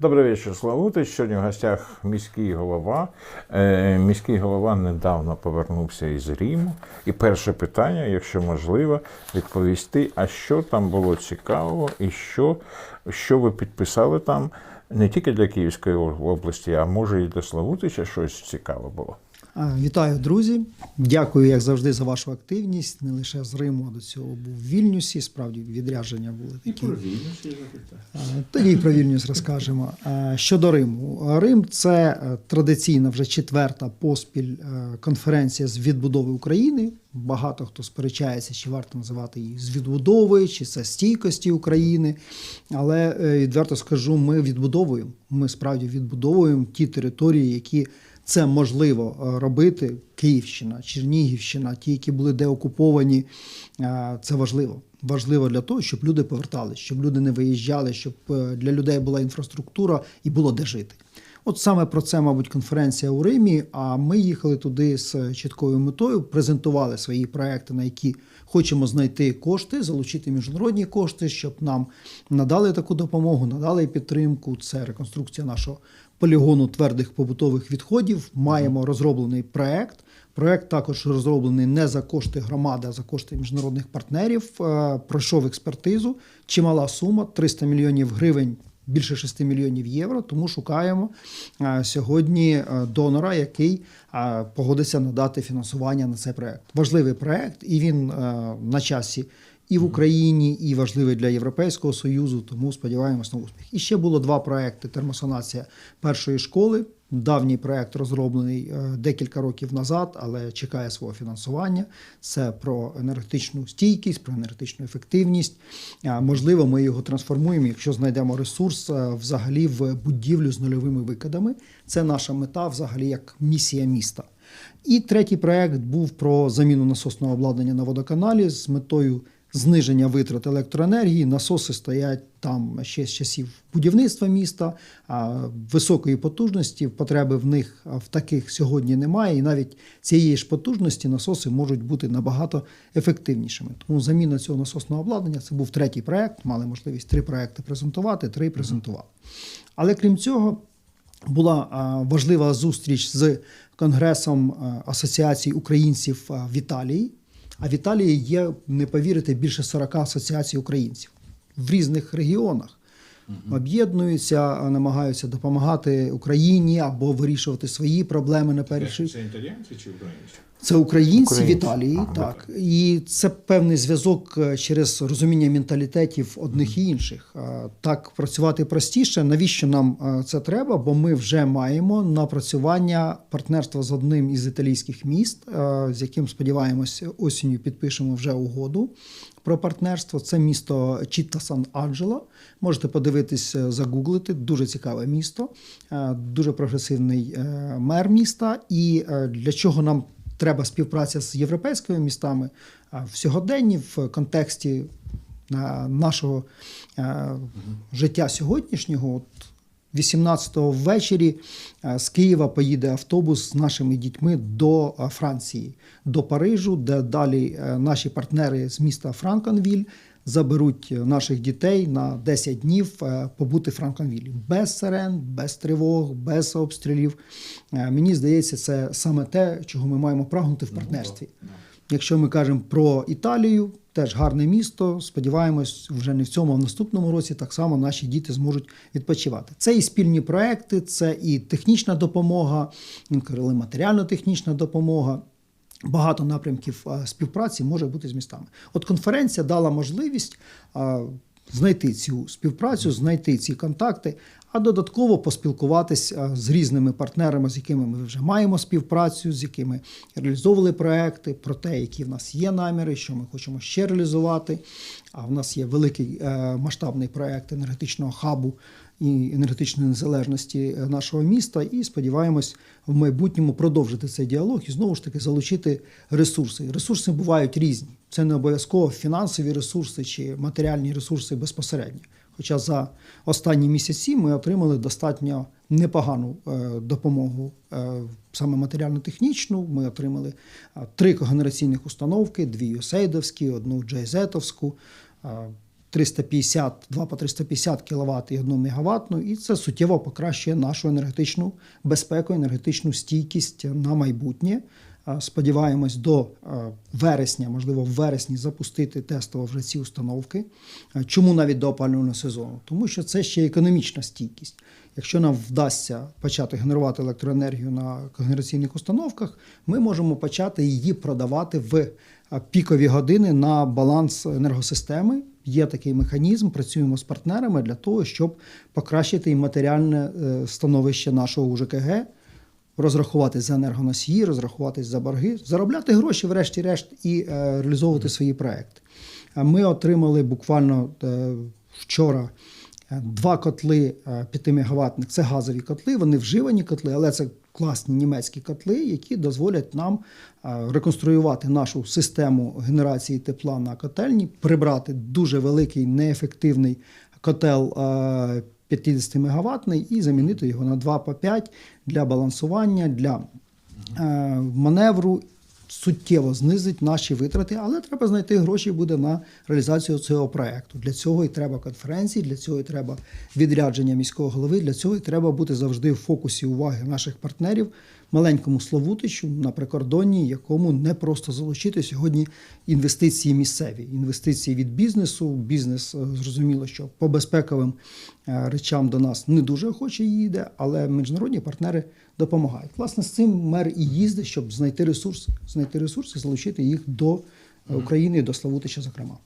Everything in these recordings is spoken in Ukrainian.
Добрий вечір, Славутич. Сьогодні в гостях міський голова. Е, Міський голова недавно повернувся із Риму. І перше питання, якщо можливо, відповісти, а що там було цікавого, і що, що ви підписали там не тільки для Київської області, а може і для Славутича щось цікаве було. Вітаю, друзі! Дякую, як завжди, за вашу активність. Не лише з Риму, а до цього був в Вільнюсі. Справді відрядження були такі. А, Тоді і про Вільнюс розкажемо. Щодо Риму, Рим це е, традиційна вже четверта поспіль е, конференція з відбудови України. Багато хто сперечається, чи варто називати її з відбудови, чи це стійкості України. Але е, відверто скажу, ми відбудовуємо. Ми справді відбудовуємо ті території, які це можливо е, робити. Київщина, Чернігівщина, ті, які були деокуповані, е, це важливо. Важливо для того, щоб люди повертались, щоб люди не виїжджали, щоб е, для людей була інфраструктура і було де жити. От саме про це, мабуть, конференція у Римі. А ми їхали туди з чіткою метою, презентували свої проекти, на які хочемо знайти кошти, залучити міжнародні кошти, щоб нам надали таку допомогу, надали підтримку. Це реконструкція нашого полігону твердих побутових відходів. Маємо розроблений проект. Проект також розроблений не за кошти громади, а за кошти міжнародних партнерів. Е, Пройшов експертизу. Чимала сума 300 мільйонів гривень. Більше 6 мільйонів євро, тому шукаємо е, сьогодні е, донора, який е, погодиться надати фінансування на цей проект. Важливий проект, і він на часі і в Україні, і важливий для Європейського союзу. Тому сподіваємось на успіх. І ще було два проекти: термосанація першої школи. Давній проект розроблений е, декілька років назад, але чекає свого фінансування. Це про енергетичну стійкість, про енергетичну ефективність. Можливо, ми його трансформуємо, якщо знайдемо ресурс е, взагалі в будівлю з нульовими викидами. Це наша мета, взагалі, як місія міста. І третій проект був про заміну насосного обладнання на водоканалі з метою зниження витрат електроенергії. Насоси стоять там ще з часів будівництва міста, а, високої потужності. Потреби в них в таких сьогодні немає. І навіть цієї ж потужності насоси можуть бути набагато ефективнішими. Тому заміна цього насосного обладнання це був третій проект. Мали можливість три проекти презентувати, три презентували. Але крім цього. Була важлива зустріч з Конгресом а, Асоціацій українців в Італії. А в Італії є, не повірите, більше 40 асоціацій українців в різних регіонах. Об'єднуються, намагаються допомагати Україні або вирішувати свої проблеми на перший. Це італійці чи українці? Це українці, Українці. в Італії, Ага, так. І це певний зв'язок е, через розуміння менталітетів одних і інших. Так працювати простіше. Навіщо нам е, це треба? Бо ми вже маємо напрацювання партнерства з одним із італійських міст, е, з яким сподіваємось, осінню підпишемо вже угоду про партнерство. Це місто Чітта Сан Анджело. Можете подивитись, е, загуглити. Дуже цікаве місто, е, дуже прогресивний е, мер міста. І для чого нам треба співпраця з європейськими містами в сьогоденні, в контексті нашого життя сьогоднішнього. От 18-го ввечері е, з Києва поїде автобус з нашими дітьми до е, Франції, до Парижу, де далі е, наші партнери з міста Франконвіль заберуть наших дітей на 10 днів побути в Франконвілі. Без сирен, без тривог, без обстрілів. Мені здається, це саме те, чого ми маємо прагнути в партнерстві. Якщо ми кажемо про Італію, теж гарне місто. Сподіваємось, вже не в цьому, а в наступному році так само наші діти зможуть відпочивати. Це і спільні проекти, це і технічна допомога, інколи матеріально-технічна допомога. Багато напрямків співпраці може бути з містами. От конференція дала можливість знайти цю співпрацю, знайти ці контакти, а додатково поспілкуватись з різними партнерами, з якими ми вже маємо співпрацю, з якими реалізовували проекти, про те, які в нас є наміри, що ми хочемо ще реалізувати. А в нас є великий е, масштабний проект енергетичного хабу і енергетичної незалежності е, нашого міста. І сподіваємось в майбутньому продовжити цей діалог і знову ж таки залучити ресурси. Ресурси бувають різні. Це не обов'язково фінансові ресурси чи матеріальні ресурси безпосередньо. Хоча за останні місяці ми отримали достатньо непогану е, допомогу е, саме матеріально-технічну. Ми отримали е, три когенераційних установки: дві юсейдовські, одну джейзетовську. Е, 350, 2 по 350 кВт і 1 МВт, і це суттєво покращує нашу енергетичну безпеку, енергетичну стійкість на майбутнє. Сподіваємось до вересня, можливо, в вересні запустити тестово вже ці установки. Чому навіть до опалювального сезону? Тому що це ще економічна стійкість. Якщо нам вдасться почати генерувати електроенергію на генераційних установках, ми можемо почати її продавати в пікові години на баланс енергосистеми. Є такий механізм, працюємо з партнерами для того, щоб покращити і матеріальне е, становище нашого УЖКГ, розрахуватись за енергоносії, розрахуватись за борги, заробляти гроші, врешті-решт, і е, реалізовувати свої проекти. Ми отримали буквально е, вчора е, два котли 5 мегаваттних. Це газові котли, вони вживані котли, але це класні німецькі котли, які дозволять нам реконструювати нашу систему генерації тепла на котельні, прибрати дуже великий неефективний котел. Е, 50 мегаваттний і замінити його на 2 по 5 для балансування, для е, маневру. Суттєво знизить наші витрати, але треба знайти гроші буде на реалізацію цього проекту. Для цього і треба конференції, для цього і треба відрядження міського голови. Для цього і треба бути завжди в фокусі уваги наших партнерів, маленькому Славутичу на прикордонні, якому не просто залучити сьогодні інвестиції місцеві, інвестиції від бізнесу. Бізнес е, зрозуміло, що по безпековим е, речам до нас не дуже охоче їде, але міжнародні партнери допомагають. Власне, з цим мер і їздить, щоб знайти ресурси, знайти ресурси, залучити їх до е, України, до Славутича, зокрема.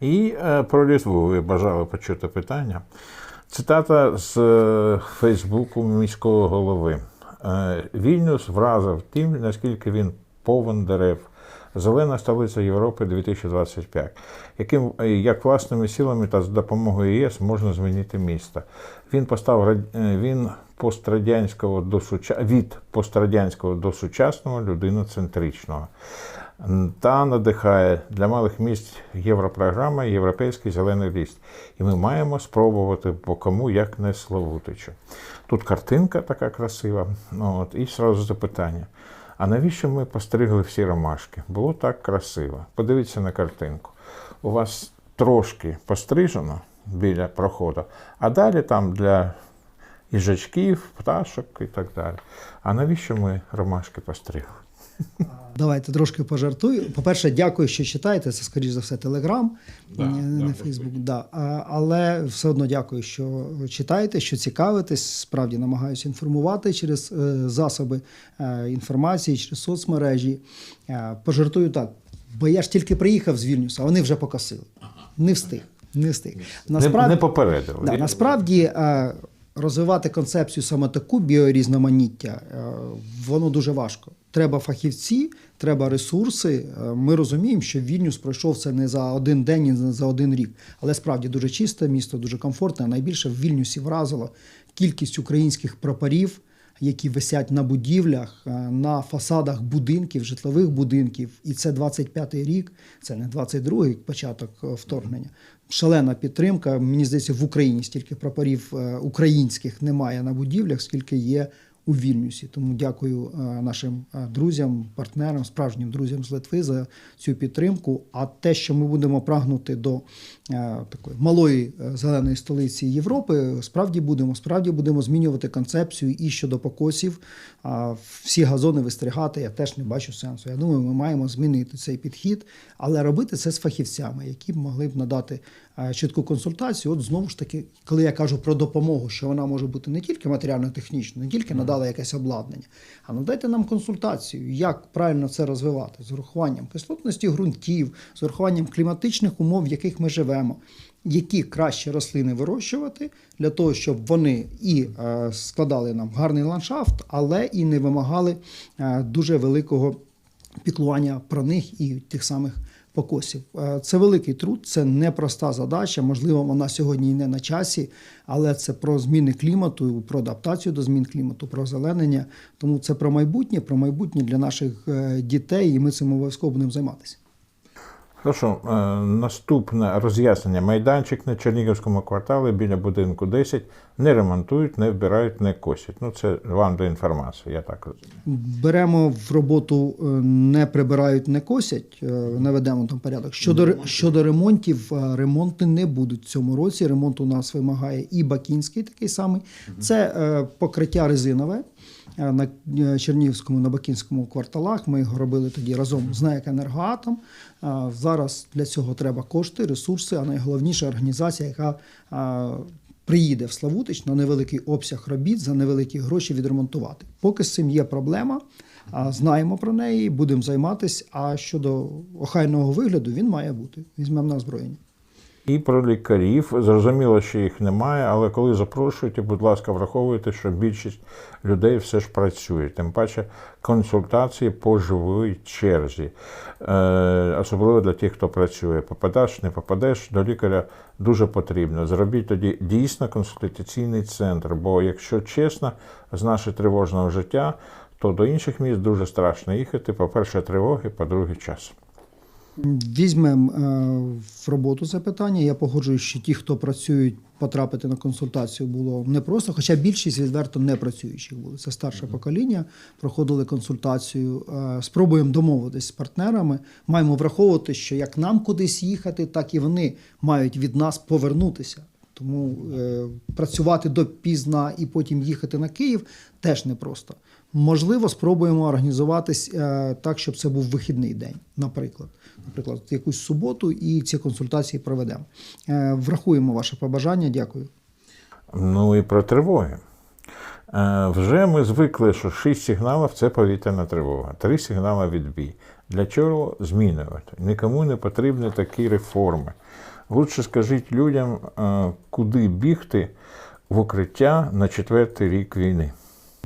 І е, про Літву ви бажали почути питання. Цитата з е, Фейсбуку міського голови. Е, Вільнюс вразив тим, наскільки він повен дерев. Зелена столиця Європи 2025. Яким е, як власними силами та з допомогою ЄС можна змінити місто? Він постав е, він пострадянського до суча... від пострадянського до сучасного людиноцентричного та надихає для малих міст європрограма Європейський зелений ліст. І ми маємо спробувати по кому як не Славутичу. Тут картинка така красива. Ну, от, і сразу запитання. А навіщо ми постригли всі ромашки? Було так красиво. Подивіться на картинку. У вас трошки пострижено біля проходу, а далі там для їжачків, пташок і так далі. А навіщо ми ромашки постригли? Давайте трошки пожартую. По-перше, дякую, що читаєте. Це, скоріш за все, Телеграм, Да, не, Фейсбук. Да. Але все одно дякую, що читаєте, що цікавитесь. Справді намагаюся інформувати через е, засоби е, інформації, через соцмережі. Е, пожартую так. Бо я ж тільки приїхав з Вільнюса, а вони вже покосили. Не встиг. Не встиг. Не, не попередили. Да, насправді розвивати концепцію саме таку біорізноманіття, воно дуже важко. Треба фахівці, треба ресурси. Е, Ми розуміємо, що Вільнюс пройшов це не за один день, і не за один рік. Але справді дуже чисте місто, дуже комфортне. Найбільше в Вільнюсі вразило кількість українських прапорів, які висять на будівлях, е, на фасадах будинків, житлових будинків. І це 25-й рік, це не 22-й початок е, вторгнення. Шалена підтримка. Мені здається, в Україні стільки прапорів українських немає на будівлях, скільки є у Вільнюсі. Тому дякую е, нашим е, друзям, партнерам, справжнім друзям з Литви за цю підтримку. А те, що ми будемо прагнути до е, такої малої зеленої столиці Європи, справді будемо. Справді будемо змінювати концепцію і щодо покосів. А всі газони вистригати я теж не бачу сенсу. Я думаю, ми маємо змінити цей підхід, але робити це з фахівцями, які б могли б надати е, чітку консультацію. От знову ж таки, коли я кажу про допомогу, що вона може бути не тільки матеріально-технічною, не тільки надала якесь обладнання, а надайте нам консультацію, як правильно це розвивати з урахуванням кислотності ґрунтів, з урахуванням кліматичних умов, в яких ми живемо. Які краще рослини вирощувати для того, щоб вони і е, складали нам гарний ландшафт, але і не вимагали е, дуже великого піклування про них і тих самих покосів. Е, Це великий труд, це непроста задача. Можливо, вона сьогодні і не на часі, але це про зміни клімату, про адаптацію до змін клімату, про озеленення. Тому це про майбутнє, про майбутнє для наших дітей, і ми цим обов'язково будемо займатися. Прошу, е, наступне роз'яснення. Майданчик на Чернігівському кварталі біля будинку 10 не ремонтують, не вбирають, не косять. Ну, це вам до інформації, я так розумію. Беремо в роботу, е, не прибирають, не косять, е, наведемо там порядок. Щодо, щодо ремонтів, е, ремонти не будуть в цьому році. Ремонт у нас вимагає і Бакінський такий самий. Це покриття резинове. Е, На е, Чернігівському, на Бакінському кварталах ми його робили тоді разом з НАЕК «Енергоатом». Зараз для цього треба кошти, ресурси, а найголовніше організація, яка приїде в Славутич на невеликий обсяг робіт за невеликі гроші відремонтувати. Поки з цим є проблема, знаємо про неї, будемо займатися. А щодо охайного вигляду, він має бути. Візьмемо на озброєння. І про лікарів. Зрозуміло, що їх немає, але коли запрошуєте, будь ласка, враховуйте, що більшість людей все ж працює. Тим паче консультації по живій черзі. Е, особливо для тих, хто працює. Попадеш, не попадеш, до лікаря дуже потрібно. Зробіть тоді дійсно консультаційний центр. Бо, якщо чесно, з нашого тривожного життя, то до інших міст дуже страшно їхати. По-перше, тривоги, по-друге, час. Візьмемо е, в роботу це питання. Я погоджуюсь, що ті, хто працюють, потрапити на консультацію було непросто, хоча більшість відверто не працюючих були. Це старше покоління, проходили консультацію. Е, Спробуємо домовитись з партнерами. Маємо враховувати, що як нам кудись їхати, так і вони мають від нас повернутися. Тому е, працювати допізна і потім їхати на Київ теж непросто. Можливо, спробуємо організуватись е, так, щоб це був вихідний день, наприклад. Наприклад, якусь суботу і ці консультації проведемо. Е, врахуємо ваше побажання. Дякую. Ну і про тривоги. Е, Вже ми звикли, що шість сигналів це повітряна тривога, три сигнали відбій. Для чого змінювати? Нікому не потрібні такі реформи. Лучше скажіть людям, куди бігти в укриття на четвертий рік війни.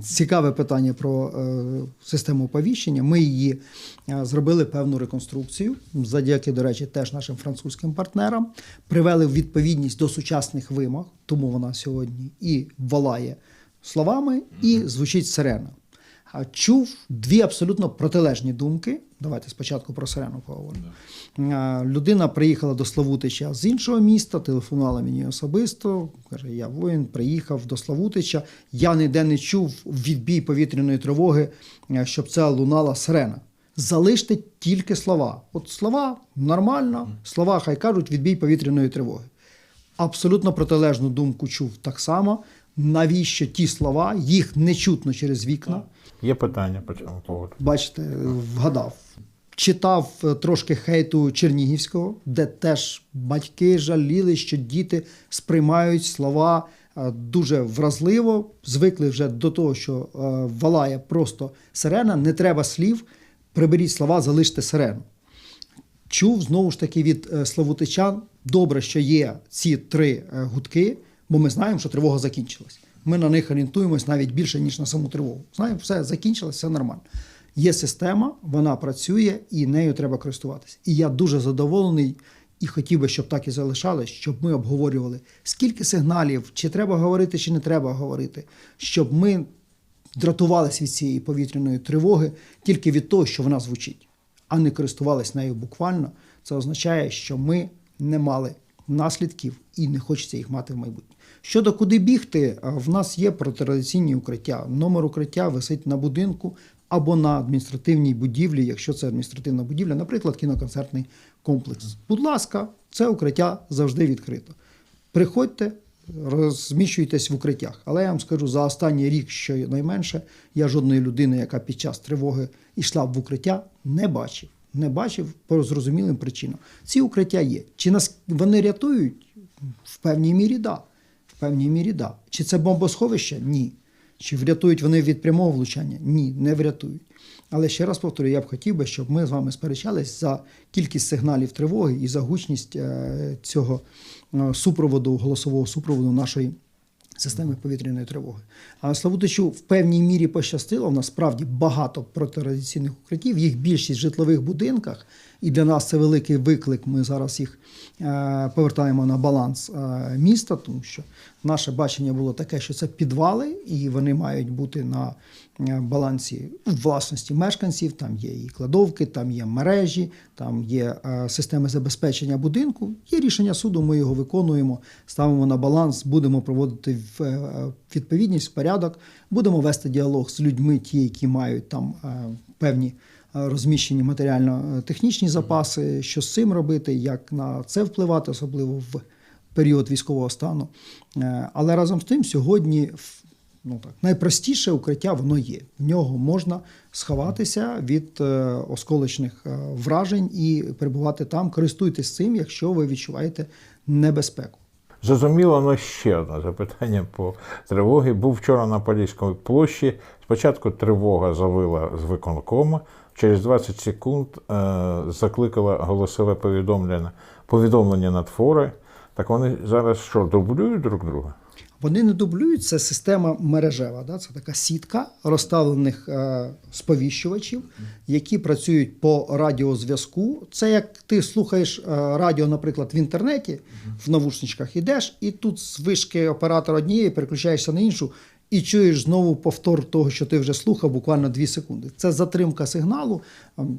Цікаве питання про е, систему оповіщення. Ми її е, зробили певну реконструкцію, завдяки, до речі, теж нашим французьким партнерам, привели в відповідність до сучасних вимог, тому вона сьогодні і волає словами, і звучить сирена. А чув дві абсолютно протилежні думки. Давайте спочатку про сирену поговоримо. А, Людина приїхала до Славутича з іншого міста, телефонувала мені особисто. Каже: я воїн, приїхав до Славутича. Я ніде не чув відбій повітряної тривоги, щоб це лунала сирена. Залиште тільки слова. От слова нормально, слова хай кажуть відбій повітряної тривоги. Абсолютно протилежну думку чув так само. Навіщо ті слова, їх не чутно через вікна. Є питання по цьому поводу? Бачите, вгадав. Читав е, трошки хейту Чернігівського, де теж батьки жаліли, що діти сприймають слова е, дуже вразливо, звикли вже до того, що е, валає просто сирена, не треба слів, приберіть слова, залиште сирену. Чув знову ж таки від славутичан. Добре, що є ці три гудки, бо ми знаємо, що тривога закінчилась. Ми на них орієнтуємось навіть більше, ніж на саму тривогу. Знаємо, все закінчилось, все нормально. Є система, вона працює і нею треба користуватися. І я дуже задоволений і хотів би, щоб так і залишалось, щоб ми обговорювали, скільки сигналів, чи треба говорити, чи не треба говорити, щоб ми дратувалися від цієї повітряної тривоги тільки від того, що вона звучить, а не користувалися нею буквально. Це означає, що ми не мали наслідків і не хочеться їх мати в майбутнє. Щодо куди бігти, в нас є протирадіаційні укриття. Номер укриття висить на будинку або на адміністративній будівлі, якщо це адміністративна будівля, наприклад, кіноконцертний комплекс. Будь ласка, це укриття завжди відкрито. Приходьте, розміщуйтесь в укриттях. Але я вам скажу, за останній рік, що найменше, я жодної людини, яка під час тривоги йшла в укриття, не бачив. Не бачив по зрозумілим причинам. Ці укриття є. Чи нас вони рятують? В певній мірі да. В певній мірі да. Чи це бомбосховище? Ні. Чи врятують вони від прямого влучання? Ні, не врятують. Але ще раз повторюю, я б хотів би, щоб ми з вами сперечались за кількість сигналів тривоги і за гучність е, цього е, супроводу, голосового супроводу нашої системи повітряної тривоги. А Славутичу в певній мірі пощастило. У нас багато протирадіаційних укриттів. Їх більшість в житлових будинках, І для нас це великий виклик. Ми зараз їх е, повертаємо на баланс е, міста, тому що наше бачення було таке, що це підвали, і вони мають бути на е, балансі власності мешканців. Там є і кладовки, там є мережі, там є системи забезпечення будинку. Є рішення суду, ми його виконуємо, ставимо на баланс, будемо проводити в відповідність, в порядок, будемо вести діалог з людьми, ті, які мають там певні розміщені матеріально-технічні запаси, що з цим робити, як на це впливати, особливо в період військового стану. Е, Але разом з тим, сьогодні ну так, найпростіше укриття воно є. В нього можна сховатися від е, осколочних е, вражень і перебувати там. Користуйтесь цим, якщо ви відчуваєте небезпеку. Зрозуміло, але ще одне запитання по тривогі. Був вчора на Поліській площі. Спочатку тривога завила з виконкома. Через 20 секунд е, закликала голосове повідомлення, повідомлення на твори. Так вони зараз що, дублюють друг друга? Вони не дублюють, це система мережева. Да? Це така сітка розставлених е, сповіщувачів, які працюють по радіозв'язку. Це як ти слухаєш е, радіо, наприклад, в інтернеті, в навушничках ідеш, і тут з вишки оператора однієї переключаєшся на іншу. І чуєш знову повтор того, що ти вже слухав, буквально 2 секунди. Це затримка сигналу,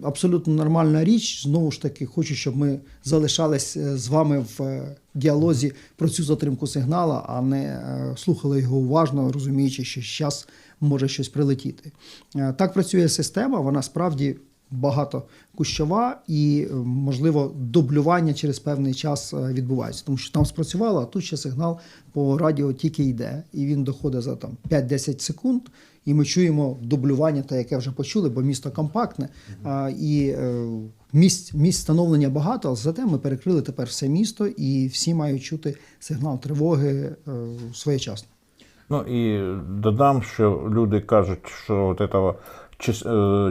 абсолютно нормальна річ. Знову ж таки, хочу, щоб ми залишались е, з вами в е, діалозі про цю затримку сигнала, а не е, слухали його уважно, розуміючи, що зараз може щось прилетіти. Так працює система, вона справді багатокущова і, е, можливо, дублювання через певний час е, відбувається, тому що там спрацювало, а тут ще сигнал по радіо тільки йде, і він доходить за там 5-10 секунд. І ми чуємо дублювання, те, яке вже почули, бо місто компактне. А, і е, місць, місць встановлення багато, але зате ми перекрили тепер все місто, і всі мають чути сигнал тривоги своєчасно. Ну і додам, що люди кажуть, що от этого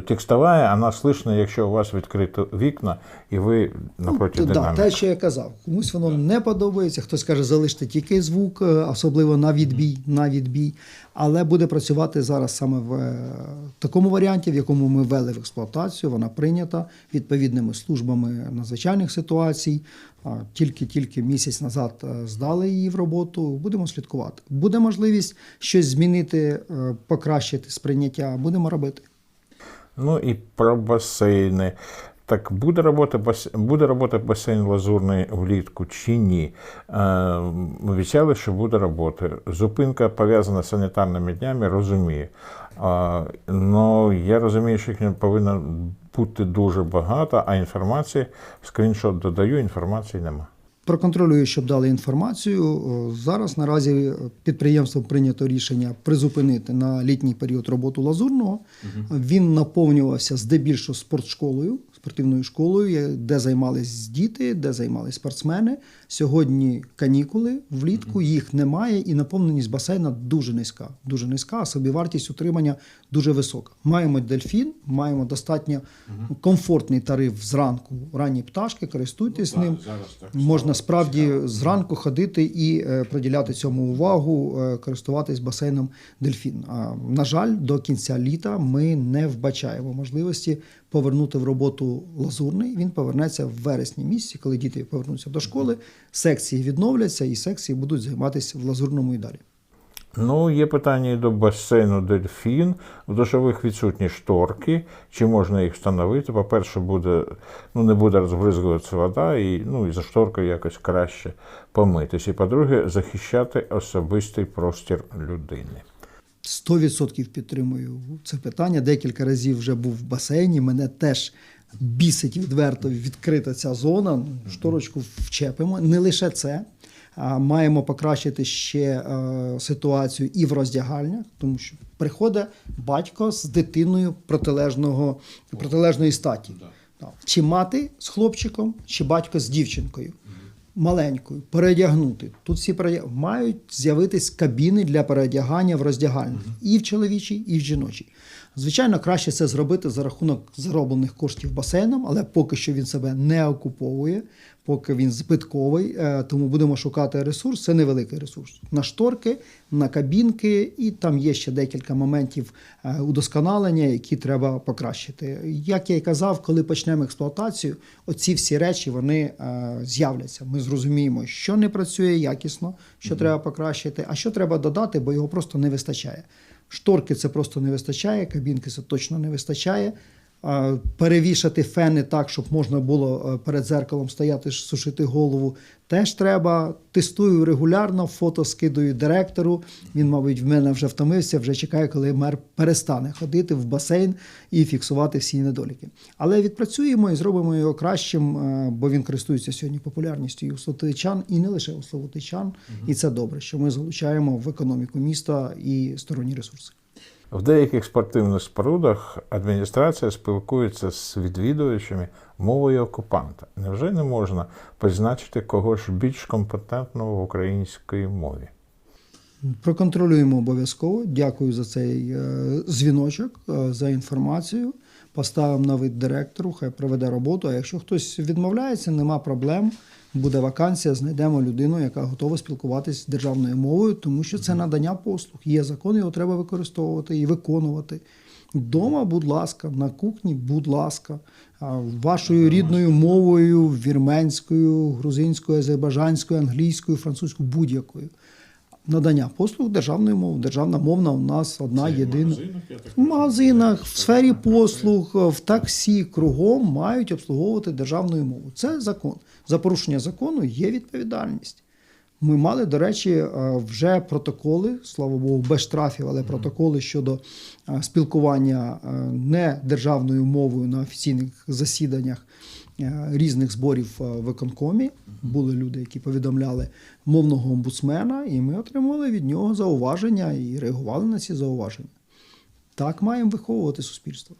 текстова, вона слышна, якщо у вас відкриті вікна, і ви напроти Ну, да, динаміки. те, що я казав, комусь воно не подобається. Хтось каже, залиште тільки звук, е, особливо на відбій, на відбій. Але буде працювати зараз саме в е, такому варіанті, в якому ми ввели в експлуатацію. Вона прийнята відповідними службами надзвичайних ситуацій. Тільки-тільки місяць назад е, здали її в роботу. Будемо слідкувати. Буде можливість щось змінити, е, покращити сприйняття. Будемо робити. Ну і про басейни. Так буде робота бас... буде робота басейн лазурний влітку чи ні? Е, обіцяли, що буде робота. Зупинка пов'язана з санітарними днями, розумію. Ну, я розумію, що їх повинно бути дуже багато, а інформації, скріншот додаю, інформації нема. Проконтролюю, щоб дали інформацію. Зараз наразі підприємство прийнято рішення призупинити на літній період роботу лазурного. Він наповнювався здебільшого спортшколою, спортивною школою, де займались діти, де займались спортсмени. Сьогодні канікули влітку, їх немає, і наповненість басейна дуже низька. Дуже низька, а собівартість утримання дуже висока. Маємо дельфін, маємо достатньо комфортний тариф зранку. Ранні пташки, користуйтесь ним. Можна справді зранку ходити і е, приділяти цьому увагу, е, користуватись басейном дельфін. А, на жаль, до кінця літа ми не вбачаємо можливості повернути в роботу лазурний. Він повернеться в вересні місяці, коли діти повернуться до школи. Секції відновляться, і секції будуть займатися в лазурному і далі. Ну, є питання і до басейну дельфін. В душових відсутні шторки. Чи можна їх встановити? По-перше, буде, ну, не буде розбризгуватися вода, і, ну, і за шторкою якось краще помитись. І по-друге, захищати особистий простір людини. 100% підтримую це питання. Декілька разів вже був в басейні. Мене теж бісить відверто відкрита ця зона. Шторочку вчепимо. Не лише це. А маємо покращити ще е, ситуацію і в роздягальнях, тому що приходить батько з дитиною протилежного, протилежної статі. Чи мати з хлопчиком, чи батько з дівчинкою маленькою, переодягнути. Тут всі передяг... мають з'явитись кабіни для переодягання в роздягальних і в чоловічій, і в жіночій. Звичайно, краще це зробити за рахунок зароблених коштів басейном, але поки що він себе не окуповує. поки він збитковий, е, тому будемо шукати ресурс. Це невеликий ресурс. На шторки, на кабінки, і там є ще декілька моментів е, удосконалення, які треба покращити. Як я й казав, коли почнемо експлуатацію, оці всі речі вони е, з'являться. Ми зрозуміємо, що не працює якісно, що треба покращити, а що треба додати, бо його просто не вистачає. Шторки це просто не вистачає, кабінки це точно не вистачає. Перевішати фени так, щоб можна було е, перед зеркалом стояти, сушити голову, теж треба. Тестую регулярно, фото скидаю директору. Він, мабуть, в мене вже втомився, вже чекає, коли мер перестане ходити в басейн і фіксувати всі недоліки. Але відпрацюємо і зробимо його кращим, е, бо він користується сьогодні популярністю і у славутичан, і не лише у славутичан. І це добре, що ми залучаємо в економіку міста і сторонні ресурси. В деяких спортивних спорудах адміністрація спілкується з відвідувачами мовою окупанта. Невже не можна позначити когось більш компетентного в українській мові? Проконтролюємо обов'язково. Дякую за цей е, дзвіночок, е, за інформацію. Поставимо на вид директору, хай проведе роботу. А якщо хтось відмовляється, нема проблем. Буде вакансія, знайдемо людину, яка готова спілкуватися державною мовою, тому що це надання послуг. Є закон, його треба використовувати і виконувати. Дома, будь ласка, на кухні, будь ласка, вашою рідною мовою, вірменською, грузинською, азербайджанською, англійською, французькою, будь-якою надання послуг державною мовою. Державна мовна у нас одна єдина. В магазинах, в сфері послуг, в таксі кругом мають обслуговувати державною мовою. Це закон. За порушення закону є відповідальність. Ми мали, до речі, е, вже протоколи, слава Богу, без штрафів, але протоколи щодо е, спілкування е, не державною мовою на офіційних засіданнях різних зборів е, в виконкомі. Були люди, які повідомляли мовного омбудсмена, і ми отримували від нього зауваження і реагували на ці зауваження. Так маємо виховувати суспільство.